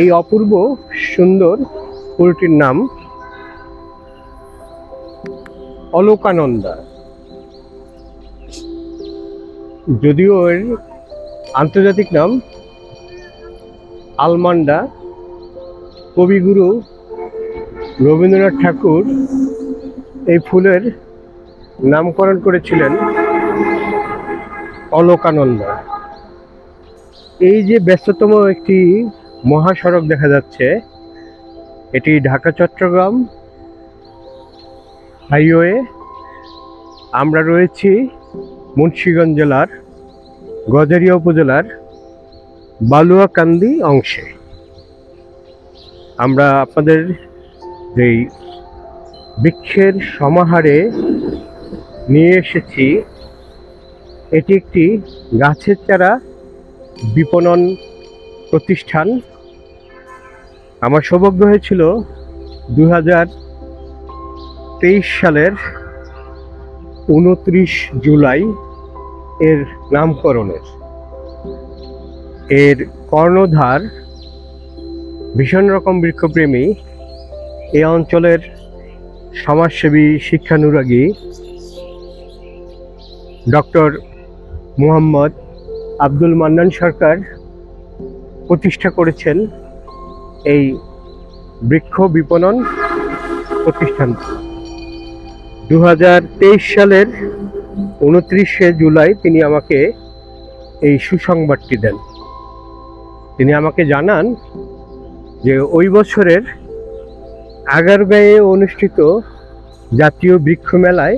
এই অপূর্ব সুন্দর ফুলটির নাম অলোকানন্দা। যদিও এর আন্তর্জাতিক নাম আলমান্ডা, কবিগুরু রবীন্দ্রনাথ ঠাকুর এই ফুলের নামকরণ করেছিলেন অলোকানন্দা। এই যে ব্যস্ততম একটি মহাসড়ক দেখা যাচ্ছে, এটি ঢাকা, চট্টগ্রাম হাইওয়ে। আমরা রয়েছি মুন্সিগঞ্জ জেলার গজারিয়া উপজেলার বালুয়াকান্দি অংশে। আমরা আপনাদের যেই বৃক্ষের সমাহারে নিয়ে এসেছি। এটি একটি গাছের চারা বিপণন প্রতিষ্ঠান। আমার সৌভাগ্য হয়েছিল দু তেইশ সালের উনত্রিশ জুলাই এর নামকরণের। এর কর্ণধার ভীষণ রকম বৃক্ষপ্রেমী। এ অঞ্চলের সমাজসেবী, শিক্ষানুরাগী ডক্টর মুহাম্মদ আব্দুল মান্নান সরকার প্রতিষ্ঠা করেছেন এই বৃক্ষ বিপণন প্রতিষ্ঠান। দু হাজার তেইশ সালের উনত্রিশে জুলাই তিনি আমাকে এই সুসংবাদটি দেন। তিনি আমাকে জানান যে ওই বছরের আগারগাঁয়ে অনুষ্ঠিত জাতীয় বৃক্ষ মেলায়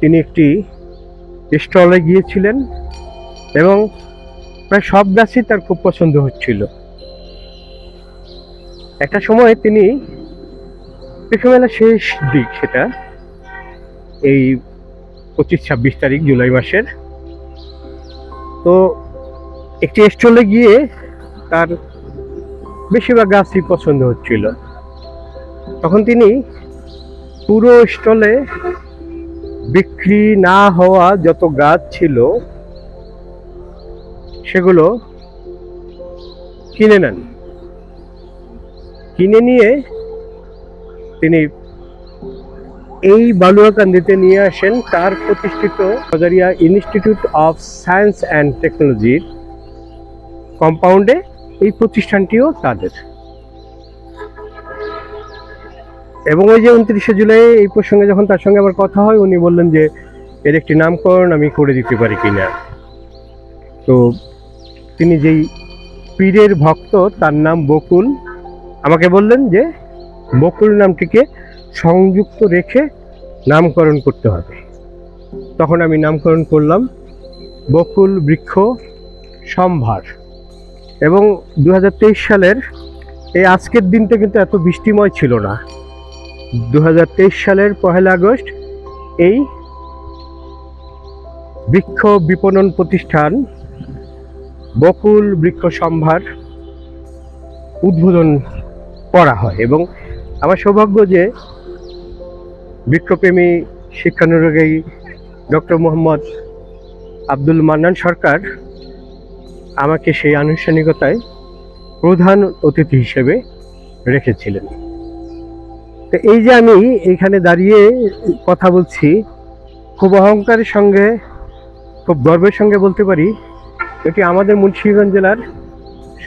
তিনি একটি স্টলে গিয়েছিলেন। এবং প্রায় সব গাছই তার খুব পছন্দ হচ্ছিল। একটা সময় তিনি মেলা শেষ দিক সেটা, এই পঁচিশ ছাব্বিশ তারিখ জুলাই মাসের, তো একটি স্টলে গিয়ে তার বেশিরভাগ গাছই পছন্দ হচ্ছিল। তখন তিনি পুরো স্টলে বিক্রি না হওয়া যত গাছ ছিল সেগুলো কিনে নেন। কিনে নিয়ে তিনি এই বালুয়াকান্দিতে নিয়ে আসেন। তার প্রতিষ্ঠিত Bajaria institute of science and টেকনোলজির কম্পাউন্ডে এই প্রতিষ্ঠানটিও তাদের। এবং ওই যে উনত্রিশে জুলাই এই প্রসঙ্গে যখন তার সঙ্গে আবার কথা হয়, উনি বললেন যে, এর একটি নামকরণ আমি করে দিতে পারি কিনা? তো তিনি যেই পীরের ভক্ত, তার নাম বকুল। আমাকে বললেন যে, বকুল নামটিকে সংযুক্ত রেখে নামকরণ করতে হবে। তখন আমি নামকরণ করলাম বকুল বৃক্ষ সম্ভার। এবং দু হাজার তেইশ সালের এই আজকের দিনটা কিন্তু এত বৃষ্টিময় ছিল না। দু হাজার তেইশ সালের পহেলা আগস্ট এই বৃক্ষ বিপণন প্রতিষ্ঠান বকুল বৃক্ষ সম্ভার উদ্বোধন করা হয় এবং আমার সৌভাগ্য যে বৃক্ষপ্রেমী শিক্ষানুরাগী ডক্টর মোহাম্মদ আব্দুল মান্নান সরকার আমাকে সেই আনুষ্ঠানিকতায় প্রধান অতিথি হিসেবে রেখেছিলেন। তো এই যে আমি এখানে দাঁড়িয়ে কথা বলছি, খুব অহংকারের সঙ্গে, খুব গর্বের সঙ্গে বলতে পারি এটি আমাদের মুন্সিগঞ্জ জেলার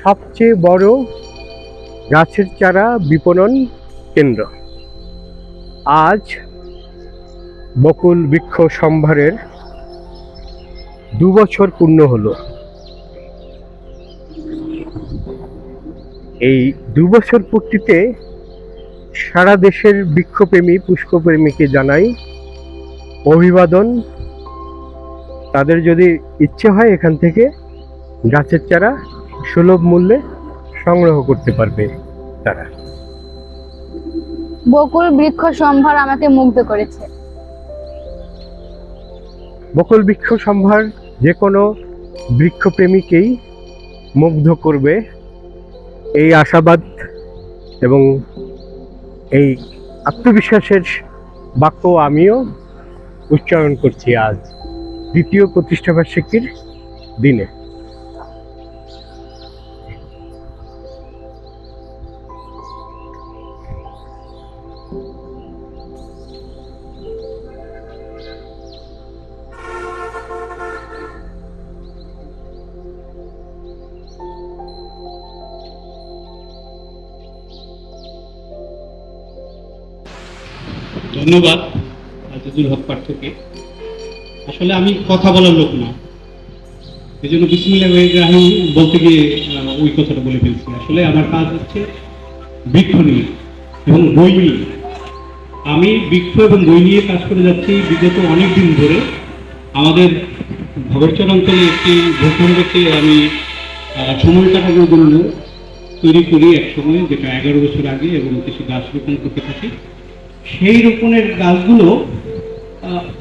সবচেয়ে বড় গাছের চারা বিপণন কেন্দ্র। আজ বকুল বৃক্ষ সম্ভারের দু বছর পূর্ণ হলো। এই দুবছর পূর্তিতে সারা দেশের বৃক্ষপ্রেমী, পুষ্পপ্রেমীকে জানাই অভিবাদন। তাদের যদি ইচ্ছে হয় এখান থেকে গাছের চারা সুলভ মূল্যে সংগ্রহ করতে পারবে তারা। বকুল বৃক্ষ সম্ভার আমাকে মুগ্ধ করেছে। বকুল বৃক্ষ সম্ভার যে কোনো বৃক্ষপ্রেমীকেই মুগ্ধ করবে এই আশাবাদ এবং এই আত্মবিশ্বাসের বাক্য আমিও উচ্চারণ করছি আজ দ্বিতীয় প্রতিষ্ঠাবার্ষিকীর দিনে। ধন্যবাদ আজিজুল হক পার্থকে আসলে আমি কথা বলার লোক না। এই জন্য বিসমিল্লাহ বলতে গিয়ে ওই কথাটা বলে ফেলছি। আসলে আমার কাজ হচ্ছে বৃক্ষ নিয়ে এবং বই নিয়ে। আমি বৃক্ষ এবং বই নিয়ে কাজ করে যাচ্ছি বিগত অনেক দিন ধরে। আমাদের ভগরচর অঞ্চলে একটি ভূখণ্ডকে আমি সময় কাটানোর জন্য তৈরি করি এক সময় যেটা এগারো বছর আগে এবং কিছু গাছ রোপণ করতে থাকি। সেই রোপণের গাছগুলো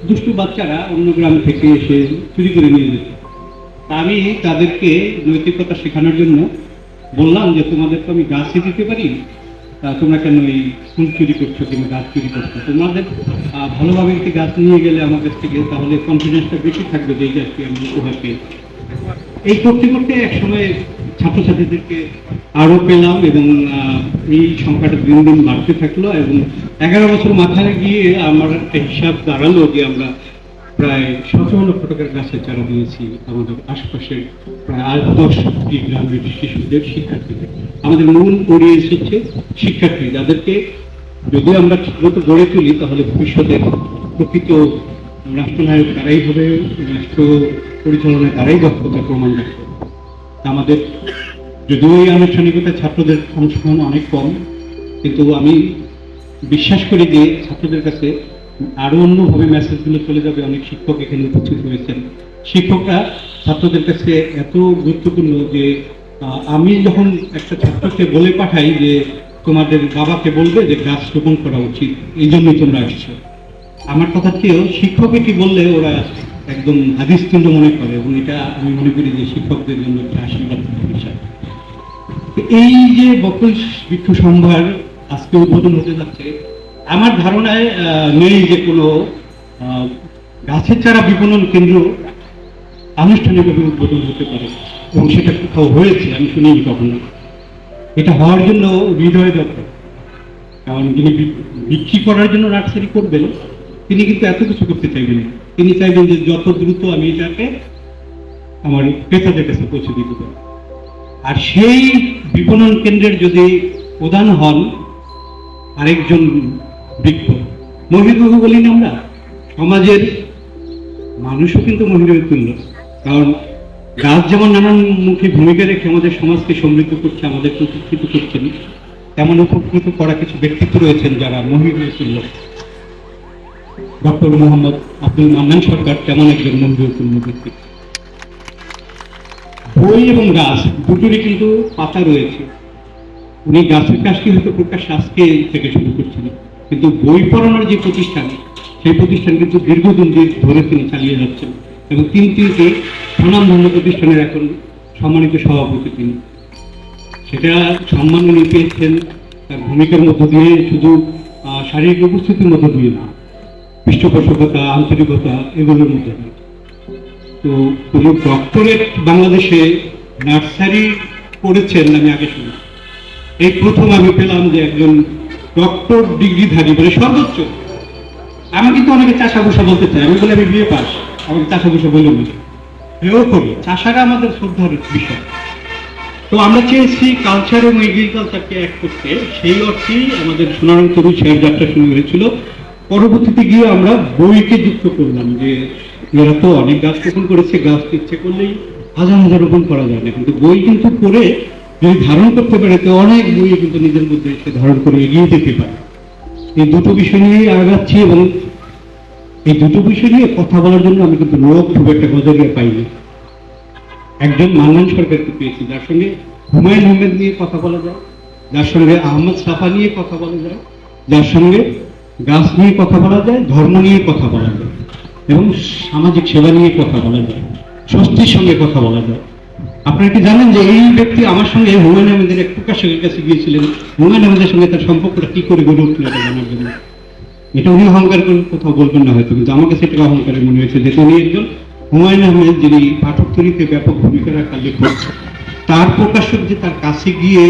দুষ্টু বাচ্চারা অন্য গ্রাম থেকে এসে চুরি করে নিয়ে যেত। আমি তাদেরকে নৈতিকতা শেখানোর জন্য বললাম যে, তোমাদের তো আমি গাছই দিতে পারি তোমরা কেন এই ফুল চুরি করছ কিংবা গাছ চুরি করছ? তোমাদের ভালোভাবে একটি গাছ নিয়ে গেলে কাছ থেকে তাহলে কনফিডেন্সটা বেশি থাকবে যে, এই গাছটি আমি উপহার পেয়েছি এই করতে করতে একসময় ছাত্রছাত্রীদেরকে আরও পেলাম এবং এই সংখ্যাটা দিন দিন বাড়তে থাকল এবং এগারো বছর মাথায় গিয়ে আমার একটা হিসাব দাঁড়াল যে আমরা প্রায় সতেরো লক্ষ টাকার গাছের চারা দিয়েছি আমাদের আশপাশের প্রায় আট দশটি গ্রামের শিশুদের, শিক্ষার্থীদের। আমাদের মূল অডিয়েন্স হচ্ছে শিক্ষার্থী যাদেরকে যদি আমরা ঠিকমতো গড়ে তুলি, তাহলে ভবিষ্যতে প্রকৃত রাষ্ট্রনায়ক তারাই হবে রাষ্ট্র পরিচালনায় তারাই দক্ষতা প্রমাণ রাখবে। আমাদের, যদিও এই আনুষ্ঠানিকতা ছাত্রদের অংশগ্রহণ অনেক কম, কিন্তু আমি বিশ্বাস করি যে ছাত্রদের কাছে আরও অন্যভাবে মেসেজগুলো চলে যাবে। অনেক শিক্ষক এখানে উপস্থিত হয়েছেন। শিক্ষকরা ছাত্রদের কাছে এত গুরুত্বপূর্ণ যে আমি যখন একটা ছাত্রকে বলে পাঠাই যে, তোমাদের বাবাকে বলবে যে গাছ রোপণ করা উচিত, এই জন্যই তোমরা আসছো। আমার কথা চেয়েও শিক্ষক এটি বললে ওরা একদম হাদিস তুল্য মনে করে এবং এটা আমি মনে করি যে শিক্ষকদের জন্য একটা আশীর্বাদ বিষয়। এই যে বকুল বৃক্ষ সম্ভার আজকে উদ্বোধন হতে যাচ্ছে, আমার ধারণায় নেই যে কোনো গাছের চারা বিপণন কেন্দ্র আনুষ্ঠানিকভাবে উদ্বোধন হতে পারে এবং সেটা কোথাও হয়েছে, আমি শুনিনি কখনো। এটা হওয়ার জন্য হৃদয় দরকার। কারণ যিনি বিক্রি করার জন্য নার্সারি করবেন, তিনি কিন্তু এত কিছু করতে চাইবেন না। তিনি চাইবেন যে যত দ্রুত আমি এটাকে আমার ক্রেতাদের কাছে পৌঁছে দিতে পারি। আর সেই বিপণন কেন্দ্রের যদি প্রধান হন আরেকজন বৃক্ষ মহিলাকে বলি না আমরা? সমাজের মানুষও কিন্তু মহিলার তুল্য। কারণ গাছ যেমন নানান মুখী ভূমিকা রেখে আমাদের সমাজকে সমৃদ্ধ করছে, আমাদের উপকৃত করছেন, তেমন উপকৃত করা কিছু ব্যক্তিত্ব রয়েছেন যারা মহিলার তুল্য। ডক্টর মোহাম্মদ আব্দুল মান্নান সরকার তেমন একজন তুল্য ব্যক্তি বই এবং গাছ দুটোরই কিন্তু পাতা রয়েছে। উনি গাছের কাজটি হয়তো প্রকাশ আজকে থেকে শুরু করছেন। কিন্তু বই পড়ানোর যে প্রতিষ্ঠান, সেই প্রতিষ্ঠান কিন্তু দীর্ঘদিন ধরে তিনি চালিয়ে যাচ্ছেন এবং তিন তিনটি স্বনামধন্য প্রতিষ্ঠানের এখন সম্মানিত সভাপতি তিনি। সেটা সম্মান উনি পেয়েছেন, তার ভূমিকার মধ্য দিয়ে শুধু শারীরিক উপস্থিতির মধ্য দিয়ে না পৃষ্ঠপোষকতা, আন্তরিকতা এগুলোর মধ্যে। তো কোনো ডক্টরেট বাংলাদেশে নার্সারি করেছেন আমি আগে শুনি এই প্রথম আমি পেলাম যে একজন ডক্টর ডিগ্রিধারী মানে সর্বোচ্চ। আমি কিন্তু অনেকে চাষা বসা বলতে চাই, আমি বলে আমি বিয়ে পাস, আমাকে চাষা বসা বলে না এও করি, চাষারা আমাদের শ্রদ্ধার বিষয়। তো আমরা চেয়েছি কালচার এবং এগ্রিকালচারকে এক করতে। সেই অর্থেই আমাদের সোনারং তরু শেয়ার যাত্রা শুরু হয়েছিল। পরবর্তীতে গিয়ে আমরা বইকে যুক্ত করলাম যে এরা তো অনেক গাছ রোপণ করেছে, গাছ ইচ্ছে করলেই হাজার হাজার রোপণ করা যায় না। কিন্তু বই কিন্তু করে যদি ধারণ করতে পারে, তো অনেক বই কিন্তু নিজের মধ্যে সে ধারণ করে এগিয়ে যেতে পারে। এই দুটো বিষয় নিয়ে আগাচ্ছি এবং এই দুটো বিষয় নিয়ে কথা বলার জন্য আমি কিন্তু লোক খুব একটা গজরিয়া পাইনি। একজন মান্নান সরকারকে পেয়েছি, যার সঙ্গে হুমায়ুন আহমেদ নিয়ে কথা বলা যায়, যার সঙ্গে আহমদ সাফা নিয়ে কথা বলা যায়, যার সঙ্গে গাছ নিয়ে কথা বলা যায়, ধর্ম নিয়ে কথা বলা যায়, এবং সামাজিক সেবা নিয়ে কথা বলা যায়, স্বস্তির সঙ্গে কথা বলা যায়। আপনারা কি জানেন যে এই ব্যক্তি আমার সঙ্গে হুমায়ুন আহমেদের এক প্রকাশকের কাছে গিয়েছিলেন? হুমায়ুন আহমেদের সঙ্গে তার সম্পর্কটা কি করে গড়ে উঠল এটা জানার জন্য? এটা উনি অহংকার করে কোথাও বলবেন না হয়তো, কিন্তু আমার কাছে এটা অহংকারের মনে হয়েছে যে উনি একজন হুমায়ুন আহমেদ যিনি পাঠক তৈরিতে ব্যাপক ভূমিকা রাখা লেখক। তার প্রকাশক যে তার কাছে গিয়ে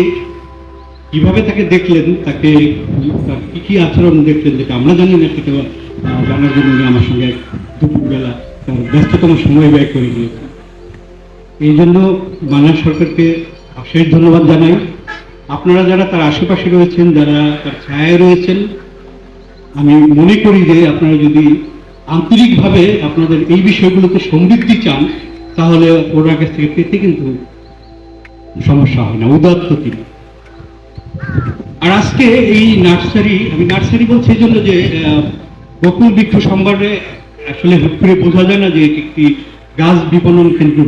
কীভাবে তাকে দেখলেন, তাকে কি কি আচরণ দেখলেন যেটা আমরা জানি না, সেটা জানার জন্য আমার সঙ্গে দুপুরবেলা তার ব্যস্ততম সময় ব্যয় করে গিয়েছেন এই জন্য বাংলা সরকারকে অশেষ ধন্যবাদ জানাই। আপনারা যারা তার আশেপাশে রয়েছেন, যারা তার ছায়ায় রয়েছেন, আমি মনে করি যে আপনারা যদি আন্তরিকভাবে আপনাদের এই বিষয়গুলোতে সমৃদ্ধি চান, তাহলে ওনার কাছ থেকে পেতে কিন্তু সমস্যা হয় না, উদাত্ত তিনি। আর আজকে এই নার্সারি, আমি নার্সারি বলছি এই জন্য যে বকুল বৃক্ষ সম্ভারে আসলে হুট করে বোঝা যায় না যে এটি একটি গাছ বিপণন কেন্দ্র।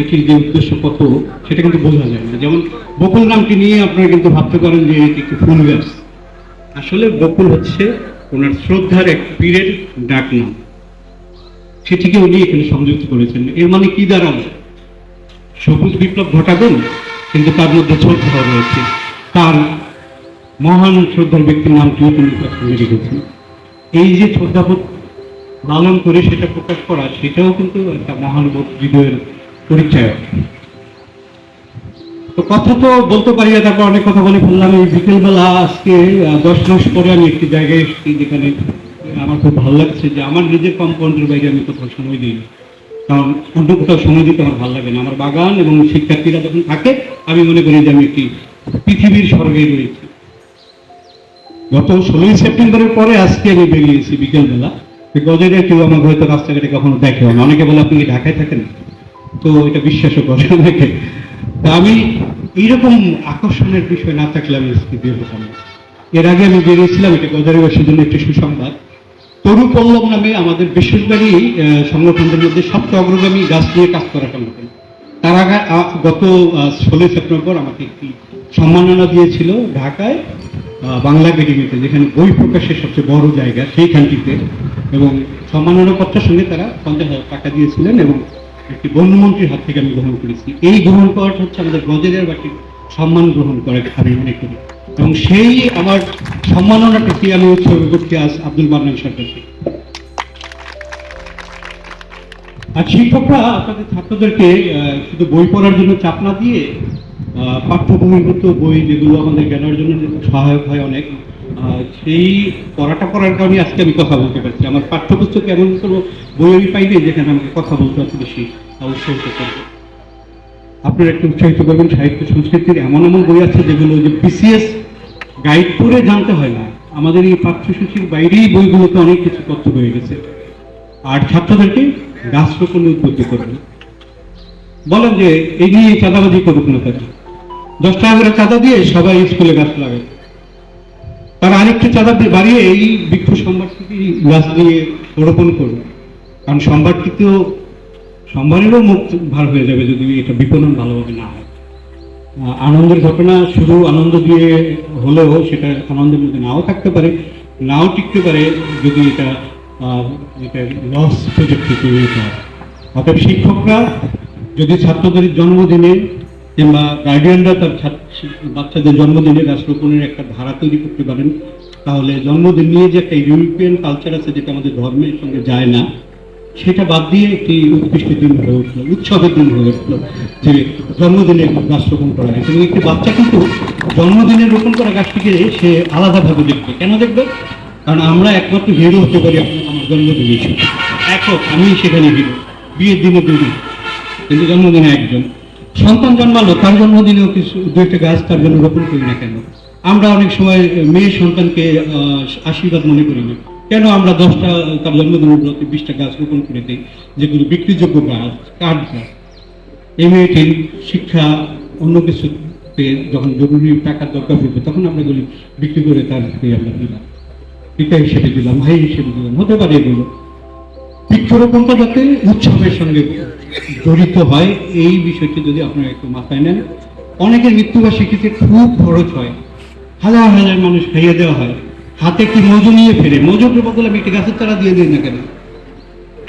এটির যে উদ্দেশ্য কত, সেটা কিন্তু বোঝা যায় না। যেমন বকুল নামটি নিয়ে আপনারা কিন্তু ভাবতে পারেন যে এটি একটি ফুল গাছ। আসলে বকুল হচ্ছে ওনার শ্রদ্ধার এক পীরের ডাক নাম সেটিকে উনি এখানে সংযুক্ত করেছেন। এর মানে কি দাঁড়াল? সবুজ বিপ্লব ঘটাবেন, কিন্তু তার মধ্যে শ্রদ্ধা রয়েছে। তার মহান শ্রদ্ধার ব্যক্তির নামটিও তিনি তার সঙ্গে রেখেছেন এই যে শ্রদ্ধাবোধ লালন করে সেটা প্রকাশ করা, সেটাও কিন্তু একটা মহানুভব হৃদয়ের পরিচয়। তো কথা তো বলতে পারি না, তারপর অনেক কথা বলে ফেললাম। এই বিকেলবেলা আজকে দশ মাস পরে আমি একটি জায়গায় এসেছি যেখানে আমার খুব ভালো লাগছে যে আমার নিজের কম্পাউন্ডের বাইরে আমি কোথাও সময় দিই। কারণ অন্য কোথাও সময় দিতে আমার ভালো লাগে না। আমার বাগান এবং শিক্ষার্থীরা যখন থাকে, আমি মনে করি যে আমি একটি পৃথিবীর স্বর্গে রয়েছি। গত ষোলোই সেপ্টেম্বরের পরে আজকে আমি বেরিয়েছি বিকেলবেলা। তো কেউ আমাকে হয়তো রাস্তাঘাটে কখনো দেখেও না। অনেকে বলে, আপনি ঢাকায় থাকেন? তো এটা বিশ্বাসও করে অনেকে। তা আমি এইরকম আকর্ষণের বিষয় না থাকলে আমি আজকে বের হতাম এর আগে আমি বেরিয়েছিলাম, এটা গজারিবাসীর জন্য একটি সুসংবাদ। তরু পল্লব নামে আমাদের বেসরকারি সংগঠনদের মধ্যে সবচেয়ে অগ্রগামী গাছ নিয়ে কাজ করা সংগঠন তার আগে গত ষোলোই সেপ্টেম্বর আমাকে একটি সম্মাননা দিয়েছিল ঢাকায়। বাংলা একাডেমিতে যেখানে বই প্রকাশের সবচেয়ে বড় জায়গা সেইখানটিতে। এবং সম্মাননা পত্রের সঙ্গে তারা পঞ্চাশ হাজার টাকা দিয়েছিলেন এবং একটি বন্যমন্ত্রীর হাত থেকে আমি গ্রহণ করেছি। এই গ্রহণ করাটা হচ্ছে আমাদের গজের বাটির সম্মান গ্রহণ করে আমি মনে করি। এবং সেই আমার সম্মাননাটাকে আমি উৎসর্গ করছি আজ আব্দুল মান্নান সরকারকে। আর শিক্ষকরা আপনাদের ছাত্রদেরকে শুধু বই পড়ার জন্য চাপ না দিয়ে আহ, পাঠ্যবহির্ভূত বই যেগুলো আমাদের জ্ঞানের জন্য সহায়ক হয় অনেক সেই পড়াটা পড়ার কারণে আজকে আমি কথা বলতে পারছি। আমার পাঠ্যপুস্তক এমন কোনো বই আমি পাইনি যেখানে আমাকে কথা বলতে অত বেশি উৎসাহিত করবে আপনারা একটু উৎসাহিত করবেন সাহিত্য সংস্কৃতির এমন এমন বই আছে যেগুলো যে বিসিএস গাইড করে জানতে হয় না। আমাদের এই পাঠ্যসূচির বাইরেই বইগুলোতে অনেক কিছু তথ্য রয়ে গেছে। আর ছাত্রদেরকে গাছ রোপণে উদ্বুদ্ধ করবেন বলেন যে এই নিয়ে চাঁদাবাজি করুক না তারা দশ টাকা করে চাঁদা দিয়ে সবাই স্কুলে গাছ লাগায়। তারা আরেকটা চাঁদা বাড়িয়ে এই বৃক্ষ সম্ভার থেকে গাছ দিয়ে রোপণ করবে। কারণ সম্ভারটিতেও, সম্ভারেরও মুখ ভার হয়ে যাবে যদি এটা বিপণন ভালোভাবে না হয়। আনন্দের ঘটনা শুধু আনন্দ দিয়ে হলেও সেটা আনন্দের মধ্যে নাও থাকতে পারে, নাও টিকতে পারে যদি এটা এটা লস প্রযুক্তি তৈরি হয়। অর্থাৎ শিক্ষকরা যদি ছাত্রদের জন্মদিনে কিংবা গার্ডিয়ানরা তার বাচ্চাদের জন্মদিনে গাছ রোপণের একটা ধারা তৈরি করতে পারেন। তাহলে জন্মদিন নিয়ে যে একটা ইউরোপিয়ান কালচার আছে যেটা আমাদের ধর্মের সঙ্গে যায় না, সেটা বাদ দিয়ে একটি উৎকৃষ্ট দিন হয়ে উঠল, উৎসবের দিন হয়ে উঠল যে জন্মদিনে গাছ রোপণ করা হয় এবং একটি বাচ্চা কিন্তু জন্মদিনে রোপণ করা গাছটিকে সে আলাদাভাবে দেখবে। কেন দেখবে? কারণ আমরা একমাত্র হিরো হতে পারি আমার জন্মদিনে একক আমি সেখানে হিরো। বিয়ের দিনে দুই কিন্তু জন্মদিনে একজন। সন্তান জন্মালো, তার জন্মদিনেও কিছু দু একটা গাছ তার জন্য রোপণ করি না কেন? আমরা অনেক সময় মেয়ে সন্তানকে আশীর্বাদ মনে করি না। কেন আমরা দশটা, তার জন্মদিন উপলক্ষে বিশটা গাছ রোপণ করে দিই? যেগুলো বিক্রিযোগ্য গাছ, কাঠ গাছ। এই মেয়েটির শিক্ষা, অন্য কিছুতে যখন জরুরি টাকার দরকার পড়বে, তখন আমরা এগুলি বিক্রি করে তার আমরা দিলাম। পিতা হিসেবে দিলাম, ভাই হিসেবে দিলাম, হতে পারে এগুলো। বৃক্ষরোপণটা যাতে উৎসবের সঙ্গে জড়িত হয়, এই বিষয়টি যদি আপনারা একটু মাথায় নেন, অনেকের মৃত্যুবার্ষিকীতে খুব খরচ হয়। হাজার হাজার মানুষ খাইয়ে দেওয়া হয়। হাতে কি মজু নিয়ে ফেরে। মজুরের বদলে আমি একটি গাছের চারা দিয়ে দিই না কেন?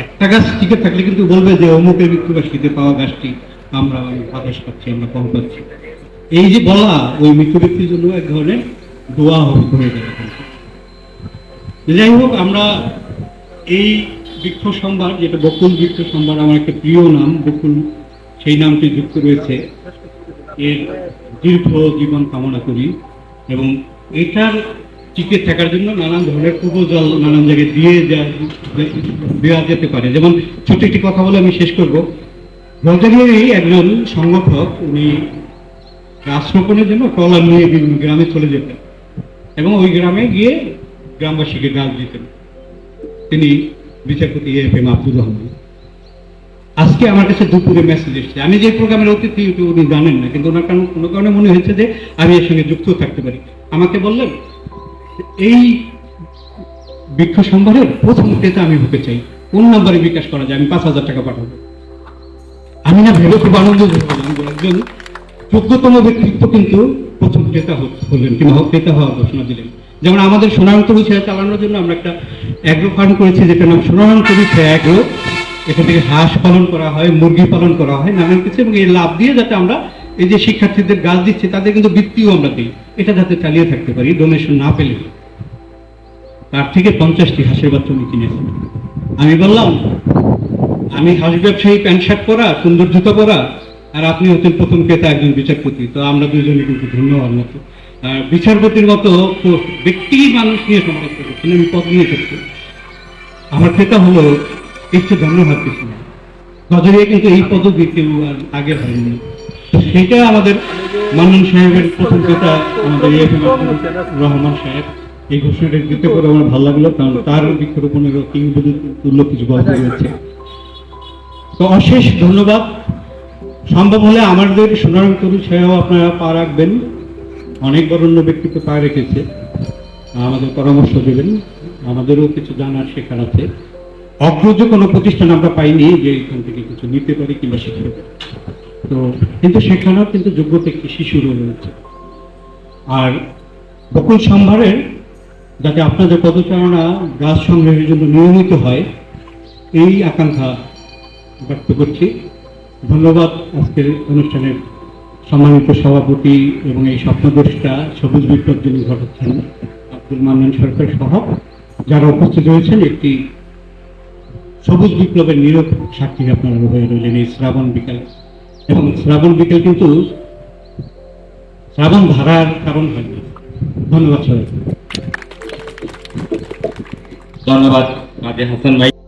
একটা গাছ টিকে থাকলে কিন্তু বলবে যে, অমুকের মৃত্যুবার্ষিকীতে পাওয়া গাছটি আমরা বাতাস পাচ্ছি, আমরা কম পাচ্ছি। এই যে বলা, ওই মৃত্যু ব্যক্তির জন্য এক ধরনের দোয়া হবে হয়ে যাই হোক, আমরা এই বৃক্ষ সম্ভার, যেটা বকুল বৃক্ষ সম্ভার, আমার একটা প্রিয় নাম, বকুল, সেই নামটি যুক্ত রয়েছে। এর দীর্ঘ জীবন কামনা করি এবং এটার টিকে থাকার জন্য নানান ধরনের উপজল নানান জায়গায় দিয়ে দেওয়া যেতে পারে। যেমন ছোট একটি কথা বলে আমি শেষ করব। রোজারিয়ারই একজন সংগঠক, উনি গাছ রোপণের জন্য ট্রলার নিয়ে বিভিন্ন গ্রামে চলে যেতেন এবং ওই গ্রামে গিয়ে গ্রামবাসীকে গাল দিতেন। তিনি বিচারপতি এফ এম আব্দুর রহমান আজকে আমার কাছে দুপুরে মেসেজ এসেছে। আমি যে প্রোগ্রামের অতিথি উনি জানেন না, কিন্তু ওনার কারণ কোনো কারণে মনে হয়েছে যে আমি এর সঙ্গে যুক্ত থাকতে পারি। আমাকে বললেন, এই বৃক্ষ সম্ভারের প্রথম ক্রেতা আমি হতে চাই। কোন নাম্বারে বিকাশ করা যায়? আমি পাঁচ হাজার টাকা পাঠাবো। আমি না ভেবে খুব আনন্দ একজন যোগ্যতম ব্যক্তিত্ব কিন্তু প্রথম ক্রেতা হলেন কিংবা ক্রেতা হওয়ার ঘোষণা দিলেন। যেমন আমাদের সোনারায়ণ তরু ছেড়ে চালানোর জন্য আমরা একটা অ্যাগ্রো ফার্ম করেছি, যেটার নাম সোনারায়ণ তরু ছেড়ে অ্যাগ্রো এখান থেকে হাঁস পালন করা হয়, মুরগি পালন করা হয়, নানান কিছু, এবং এই লাভ দিয়ে যাতে আমরা এই যে শিক্ষার্থীদের গাছ দিচ্ছি, তাদের কিন্তু বৃত্তিও আমরা দিই। এটা যাতে চালিয়ে থাকতে পারি ডোনেশন না পেলে। তার থেকে পঞ্চাশটি হাঁসের বাচ্চা উনি কিনেছেন আমি বললাম, আমি হাঁস ব্যবসায়ী, প্যান্ট শার্ট পরা, সুন্দর জুতো পরা, আর আপনি হচ্ছেন প্রথম ক্রেতা, একজন বিচারপতি। তো আমরা দুজনে কিন্তু ধন্যবাদ মতো। বিচারপতির মতো ব্যক্তি মানুষ নিয়ে সমালোচনা করছেন, আমি পদ নিয়ে করছি আমার ক্রেতা হলো ইচ্ছে ধন্যবাদ কিছু না গজরিয়া কিন্তু এই পদবি কেউ আগে হয়নি। সেটা আমাদের মান্নান সাহেবের প্রথম ক্রেতা আমাদের রহমান সাহেব। এই ঘোষণাটা দিতে করে আমার ভালো লাগল, কারণ তার বৃক্ষরোপণেরও কিংবদন্তি তুল্য কিছু গল্প রয়েছে তো অশেষ ধন্যবাদ। সম্ভব হলে আমাদের সোনারং তরু ছায়াও আপনারা পা রাখবেন। অনেক বরণ্য ব্যক্তিত্ব পা রেখেছে। আমাদের পরামর্শ দেবেন। আমাদেরও কিছু জানার শেখার আছে। অগ্রজ কোনো প্রতিষ্ঠান আমরা পাইনি যে এখান থেকে কিছু নিতে পারি কিংবা শিখতে পারি। তো, কিন্তু সেখানেও কিন্তু যোগ্যতা একটি শিশুরও রয়েছে। আর বকুল সম্ভারের যাতে আপনাদের পদচারণা গাছ সংগ্রহের জন্য নিয়মিত হয়, এই আকাঙ্ক্ষা ব্যক্ত করছি। ধন্যবাদ আজকের অনুষ্ঠানের সম্মানিত সভাপতি এবং এই স্বপ্নদোষটা সবুজ বিপ্লব যিনি ঘটাচ্ছেন, আব্দুল মান্নান সরকার সহ যারা উপস্থিত হয়েছেন একটি সবুজ বিপ্লবের নীরব সাক্ষী আপনারা হয়ে রইলেন এই শ্রাবণ বিকাল। এবং শ্রাবণ বিকেল কিন্তু শ্রাবণ ধারার কারণ হয় না ধন্যবাদ সবাইকে। ধন্যবাদ কাজী হাসান ভাই।